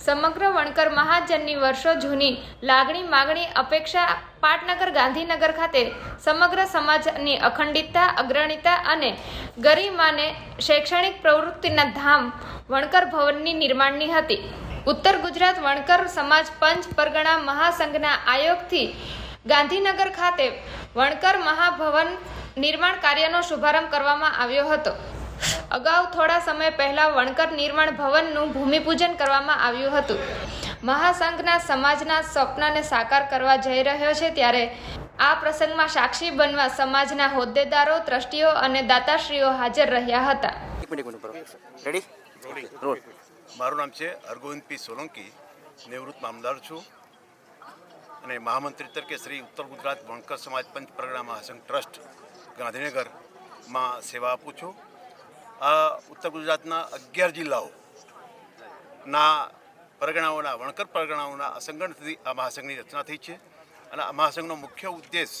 સમગ્ર વણકર મહાજનની વર્ષો જૂની લાગણી માગણી અપેક્ષા પાટનગર ગાંધીનગર ખાતે સમગ્ર સમાજની અખંડિતતા, અગ્રણીતા અને ગરિમાને શૈક્ષણિક પ્રવૃત્તિના ધામ વણકર ભવનની નિર્માણની હતી. ઉત્તર ગુજરાત વણકર સમાજ પંચ પરગણા મહાસંઘના આયોગથી ગાંધીનગર ખાતે વણકર મહાભવન નિર્માણ કાર્યનો શુભારંભ કરવામાં આવ્યો હતો. અગાઉ થોડા સમય પહેલા વણકર નિર્માણ ભવનનું ભૂમિપૂજન કરવામાં આવ્યું હતું. મહાસંઘના સમાજના સ્વપ્નને સાકાર કરવા જઈ રહ્યો છે ત્યારે આ પ્રસંગમાં સાક્ષી બનવા સમાજના હોદ્દેદારો ટ્રસ્ટીઓ અને દાતાશ્રીઓ હાજર રહ્યા હતા. મારું નામ છે અરગોવિંદ પી સોલંકી. નિવૃત્ત મામદાર છું. અને મહામંત્રી તરીકે શ્રી ઉત્તર ગુજરાત વણકર સમાજ પંચ પ્રગણા મહાસંઘ ટ્રસ્ટ ગાંધીનગરમાં સેવા આપું છું. ઉત્તર ગુજરાતના અગિયાર જિલ્લાઓના પરગણાઓના, વણકર પરગણાઓના અસંગઠનથી આ મહાસંઘની રચના થઈ છે અને આ મહાસંઘનો મુખ્ય ઉદ્દેશ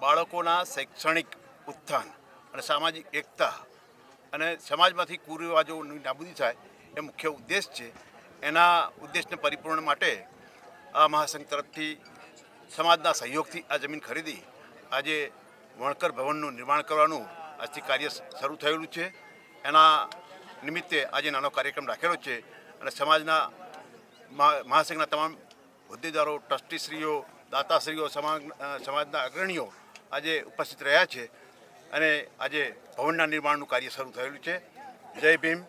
બાળકોના શૈક્ષણિક ઉત્થાન અને સામાજિક એકતા અને સમાજમાંથી કુરિવાજોની નાબૂદી થાય એ મુખ્ય ઉદ્દેશ છે. એના ઉદ્દેશને પરિપૂર્ણ માટે આ મહાસંઘ તરફથી સમાજના સહયોગથી આ જમીન ખરીદી આજે વણકર ભવનનું નિર્માણ કરવાનું આજથી કાર્ય શરૂ થયેલું છે. એના નિમિત્તે આજે નાનો કાર્યક્રમ રાખેલો છે અને સમાજના મહા- મહાસંઘના તમામ હોદ્દેદારો, ટ્રસ્ટીશ્રીઓ, દાતાશ્રીઓ, સમાજ સમાજના અગ્રણીઓ આજે ઉપસ્થિત રહ્યા છે અને આજે ભવનના નિર્માણનું કાર્ય શરૂ થયેલું છે. જય ભીમ,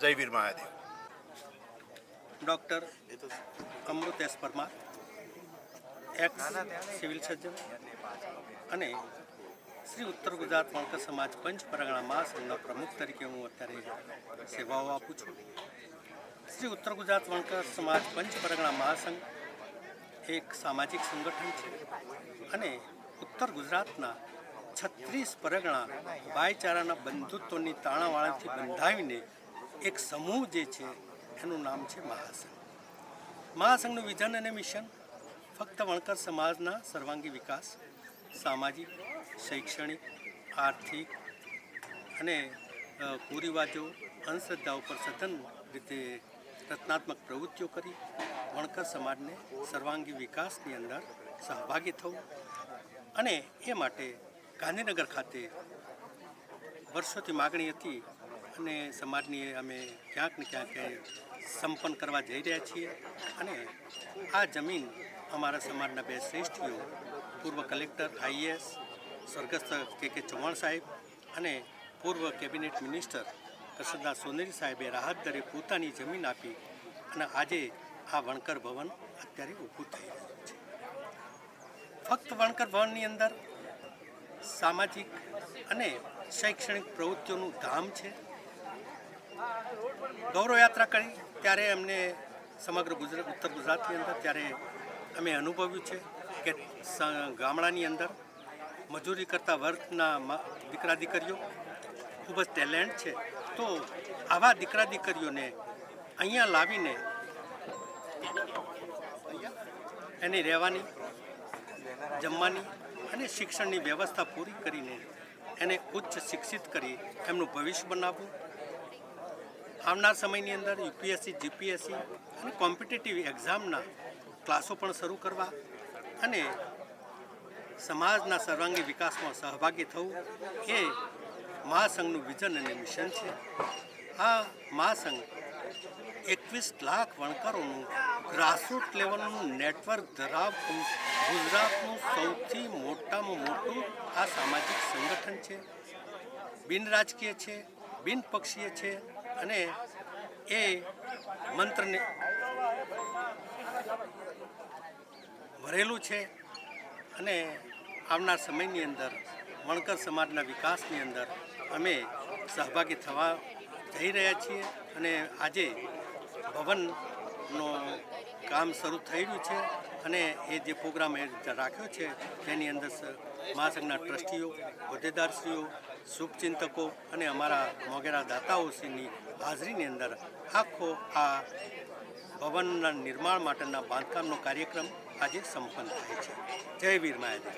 જય વીર Mahadev. Doctor Amrut S Parmar ex civil surgeon અને શ્રી ઉત્તર ગુજરાત વણકર સમાજ પંચ પરગણા મહાસંઘના પ્રમુખ તરીકે હું અત્યારે સેવાઓ આપું છું. શ્રી ઉત્તર ગુજરાત વણકર સમાજ પંચ પરગણા મહાસંઘ એક સામાજિક સંગઠન છે અને ઉત્તર ગુજરાતના છત્રીસ પરગણા ભાઈચારાના બંધુત્વની તાણાવાળાથી બંધાવીને એક સમૂહ જે છે એનું નામ છે મહાસંઘ. મહાસંઘનું વિઝન અને મિશન ફક્ત વણકર સમાજના સર્વાંગી વિકાસ સામાજિક, શૈક્ષણિક, આર્થિક અને કુરિવાજો અંધશ્રદ્ધા ઉપર સઘન રીતે રચનાત્મક પ્રવૃત્તિઓ કરી, વણકર સમાજને સર્વાંગી વિકાસની અંદર સહભાગી થવું અને એ માટે ગાંધીનગર ખાતે વર્ષોથી માગણી હતી અને સમાજની અમે ક્યાંક ને ક્યાંક સંપન્ન કરવા જઈ રહ્યા છીએ અને આ જમીન અમારા સમાજના બે શ્રેષ્ઠીઓ પૂર્વ કલેક્ટર, આઈએએસ, સ્વર્ગસ્થ કે કે ચૌહાણ સાહેબ અને પૂર્વ કેબિનેટ મિનિસ્ટર કૃષ્ણદાસ સોનેરી સાહેબે રાહત દરે પોતાની જમીન આપી અને આજે આ વણકર ભવન અત્યારે ઊભું થઈ રહ્યું છે. ફક્ત વણકર ભવનની અંદર સામાજિક અને શૈક્ષણિક પ્રવૃત્તિઓનું ધામ છે. ગૌરવયાત્રા કરી ત્યારે અમને સમગ્ર ગુજરાત, ઉત્તર ગુજરાતની અંદર ત્યારે અમે અનુભવ્યું છે. કે ગામડાની અંદર મજૂરી કરતા વર્ગના દીકરા દીકરીઓ ખૂબ જ ટેલેન્ટ છે. તો આવા દીકરા દીકરીઓને અહીંયા લાવીને એની રહેવાની, જમવાની અને શિક્ષણની વ્યવસ્થા પૂરી કરીને એને ઉચ્ચ શિક્ષિત કરી એમનું ભવિષ્ય બનાવવું. આવનાર સમયની અંદર યુપીએસસી, જીપીએસસી અને કોમ્પિટિટિવ એક્ઝામના ક્લાસો પણ શરૂ કરવા. અને સમાજના સર્વાંગી વિકાસમાં સહભાગી થવું એ મહાસંઘનું વિઝન અને મિશન છે. આ મહાસંઘ એકવીસ લાખ વણકરોનું ગ્રાસરૂટ લેવલનું નેટવર્ક ધરાવતું ગુજરાતનું સૌથી મોટામાં મોટું આ સામાજિક સંગઠન છે. બિન રાજકીય છે, બિન પક્ષીય છે અને એ મંત્રને ભરેલું છે અને આવનાર સમયની અંદર વણકર સમાજના વિકાસની અંદર અમે સહભાગી થવા જઈ રહ્યા છીએ અને આજે ભવનનો કામ શરૂ થઈ રહ્યું છે અને એ જે પ્રોગ્રામ એ રાખ્યો છે તેની અંદર મહાસંઘના ટ્રસ્ટીઓ, હોદ્દેદારશ્રીઓ શુભચિંતકો અને અમારા મોગેરા દાતાઓશ્રીની હાજરીની અંદર આખો આ ભવનના નિર્માણ માટેના બાંધકામનો કાર્યક્રમ આજે સંપન્ન થાય છે. જય વીર મહાદેવ